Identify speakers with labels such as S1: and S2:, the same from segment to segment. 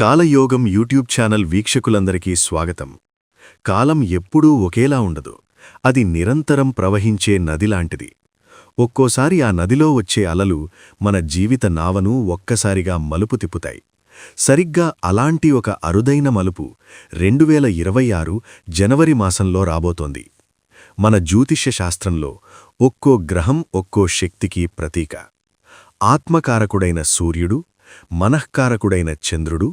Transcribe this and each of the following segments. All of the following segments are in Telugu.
S1: కాలయోగం యూట్యూబ్ ఛానల్ వీక్షకులందరికీ స్వాగతం. కాలం ఎప్పుడూ ఒకేలా ఉండదు. అది నిరంతరం ప్రవహించే నదిలాంటిది. ఒక్కోసారి ఆ నదిలో వచ్చే అలలు మన జీవిత నావను ఒక్కసారిగా మలుపు తిప్పుతాయి. సరిగ్గా అలాంటి ఒక అరుదైన మలుపు రెండువేల ఇరవై ఆరు జనవరి మాసంలో రాబోతోంది. మన జ్యోతిష్య శాస్త్రంలో ఒక్కో గ్రహం ఒక్కో శక్తికి ప్రతీక. ఆత్మకారకుడైన సూర్యుడు మనఃకారకుడైన చంద్రుడు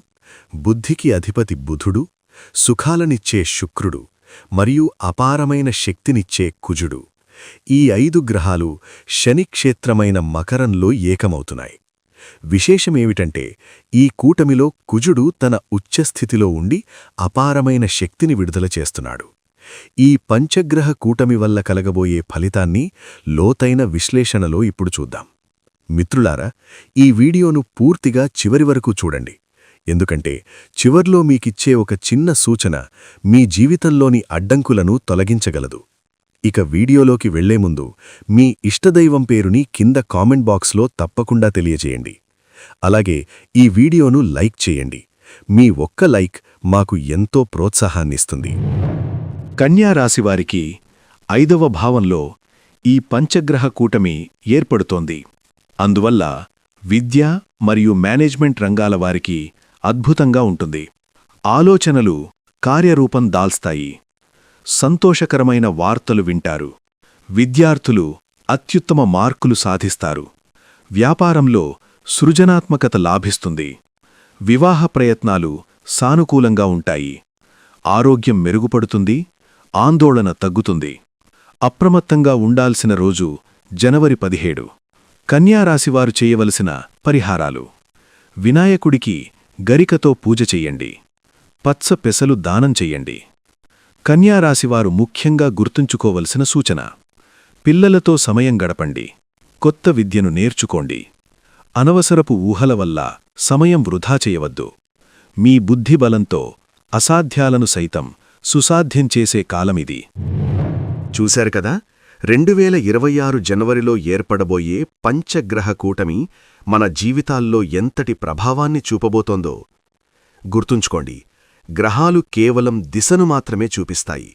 S1: బుద్ధికి అధిపతి బుధుడు సుఖాలనిచ్చే శుక్రుడు మరియు అపారమైన శక్తినిచ్చే కుజుడు. ఈ ఐదు గ్రహాలు శనిక్షేత్రమైన మకరంలో ఏకమవుతున్నాయి. విశేషమేమిటంటే ఈ కూటమిలో కుజుడు తన ఉచ్చస్థితిలో ఉండి అపారమైన శక్తిని విడుదల చేస్తున్నాడు. ఈ పంచగ్రహ కూటమి వల్ల కలగబోయే ఫలితాన్ని లోతైన విశ్లేషణలో ఇప్పుడు చూద్దాం. మిత్రులారా ఈ వీడియోను పూర్తిగా చివరి వరకు చూడండి. ఎందుకంటే చివర్లో మీకిచ్చే ఒక చిన్న సూచన మీ జీవితంలోని అడ్డంకులను తొలగించగలదు. ఇక వీడియోలోకి వెళ్ళే ముందు మీ ఇష్టదైవం పేరుని కింద కామెంట్ బాక్స్లో తప్పకుండా తెలియజేయండి. అలాగే ఈ వీడియోను లైక్ చేయండి. మీ ఒక్క లైక్ మాకు ఎంతో ప్రోత్సాహాన్నిస్తుంది. కన్యారాశివారికి ఐదవ భావంలో ఈ పంచగ్రహ కూటమి ఏర్పడుతోంది. అందువల్ల విద్య మరియు మేనేజ్మెంట్ రంగాల వారికి అద్భుతంగా ఉంటుంది. ఆలోచనలు కార్యరూపం దాల్స్తాయి. సంతోషకరమైన వార్తలు వింటారు. విద్యార్థులు అత్యుత్తమ మార్కులు సాధిస్తారు. వ్యాపారంలో సృజనాత్మకత లాభిస్తుంది. వివాహ ప్రయత్నాలు సానుకూలంగా ఉంటాయి. ఆరోగ్యం మెరుగుపడుతుంది. ఆందోళన తగ్గుతుంది. అప్రమత్తంగా ఉండాల్సిన రోజు జనవరి పదిహేడు. కన్యారాశివారు చేయవలసిన పరిహారాలు. వినాయకుడికి గరికతో పూజ చెయ్యండి. పచ్చ పెసలు దానం చెయ్యండి. కన్యారాశివారు ముఖ్యంగా గుర్తుంచుకోవలసిన సూచన. పిల్లలతో సమయం గడపండి. కొత్త విద్యను నేర్చుకోండి. అనవసరపు ఊహల వల్ల సమయం వృధా చేయవద్దు. మీ బుద్ధిబలంతో అసాధ్యాలను సైతం సుసాధ్యం చేసే కాలమిది.
S2: చూశారు కదా? రెండువేల ఇరవై ఆరు జనవరిలో ఏర్పడబోయే పంచగ్రహ కూటమి మన జీవితాల్లో ఎంతటి ప్రభావాన్ని చూపబోతోందో. గుర్తుంచుకోండి గ్రహాలు కేవలం దిశను మాత్రమే చూపిస్తాయి.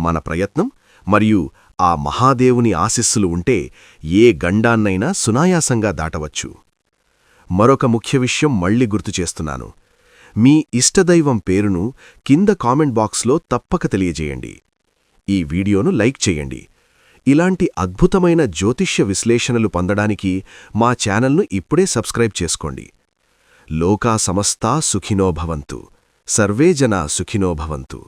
S2: మన ప్రయత్నం మరియు ఆ మహాదేవుని ఆశిస్సులు ఉంటే ఏ గండాన్నైనా సునాయాసంగా దాటవచ్చు. మరొక ముఖ్య విషయం మళ్ళీ గుర్తు చేస్తున్నాను. మీ ఇష్టదైవం పేరును కింద కామెంట్ బాక్స్లో తప్పక తెలియజేయండి. ఈ వీడియోను లైక్ చేయండి. ఇలాంటి అద్భుతమైన జ్యోతిష్య విశ్లేషణలు పొందడానికి మా ఛానల్ను ఇప్పుడే సబ్స్క్రైబ్ చేసుకోండి. లోకా సమస్తా సుఖినో భవంతు. సర్వే జనా సుఖినో భవంతు.